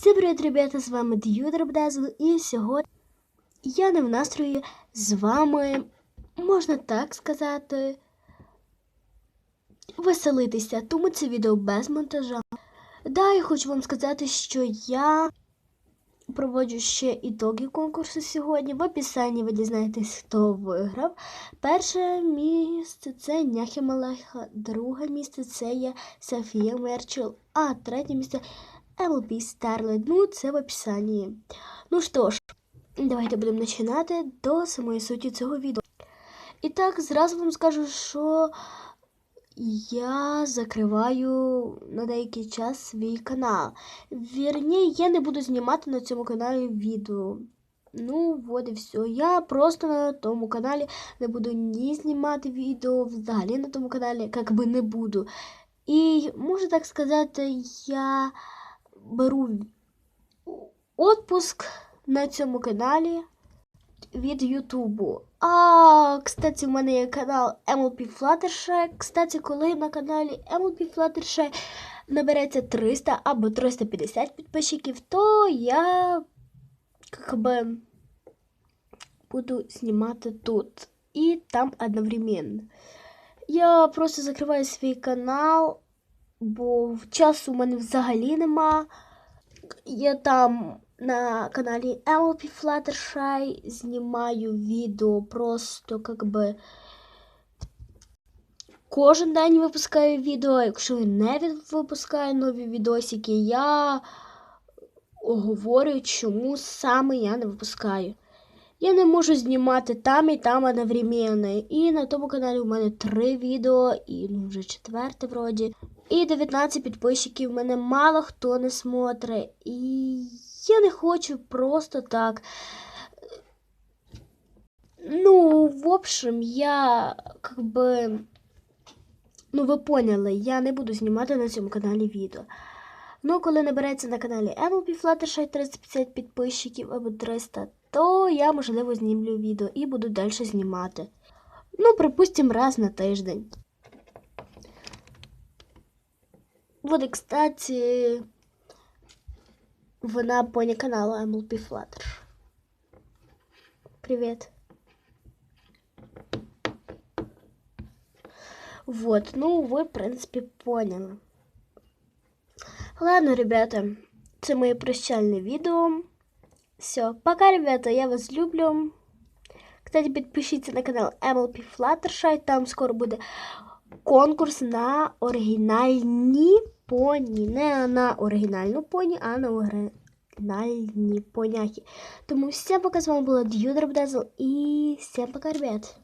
Всім привіт, ребята, з вами Д'юдер Бдезл, і сьогодні я не в настрої з вами, можна так сказати, веселитися, тому це відео без монтажа. Да, я хочу вам сказати, що я проводжу ще ітоги конкурсу сьогодні. В описанні ви дізнаєтесь, хто виграв. Перше місце це Няхі Малеха, друге місце це є Софія Мерчел, а третє місце MLP Starlight. Ну, це в описанні. Ну що ж, давайте будемо починати до самої суті цього відео. І так, зразу вам скажу, що я закриваю на деякий час свій канал. Вірні, я не буду знімати на цьому каналі відео. Ну, от і все. Я просто на тому каналі не буду ні знімати відео, взагалі на тому каналі як би не буду. І можу так сказати, я беру отпуск на цьому каналі від Ютубу. А, кстати, в мене є канал MLP Fluttershy. Кстати, коли на каналі MLP Fluttershy набереться 300 або 350 підписчиків, то я как бы буду знімати тут і там одновременно. Я просто закриваю свій канал, бо часу у мене взагалі нема. Я там на каналі MLP Fluttershy знімаю відео просто как би кожен день випускаю відео. Якщо я не випускаю нові відосики, я говорю, чому саме я не випускаю. Я не можу знімати там і там одновременно. І на тому каналі у мене три відео, і ну, вже четверте вроді. І 19 підписчиків мене мало хто не смотрить. І я не хочу просто так. Ну, в общем, я как бы. Ну, ви поняли, я не буду знімати на цьому каналі відео. Ну, коли набереться на каналі MLP Fluttershy 350 підписчиків або 300, то я, можливо, знімлю відео і буду далі знімати. Ну, припустимо, раз на тиждень. Вот, і, кстати, вона поня каналу MLP Flutter. Привет. Вот, ну, ви, в принципі, поняли. Ладно, ребята, це моє прощальне відео. Все, пока, ребята, я вас люблю. Кстати, підпишіться на канал MLP Fluttershy, там скоро буде Конкурс на оригінальні поні. Не на оригінальну поні, а на оригінальні поняхи. Тому всім пока, з вами була Дьюдра Бдезл і всім пока, ребят.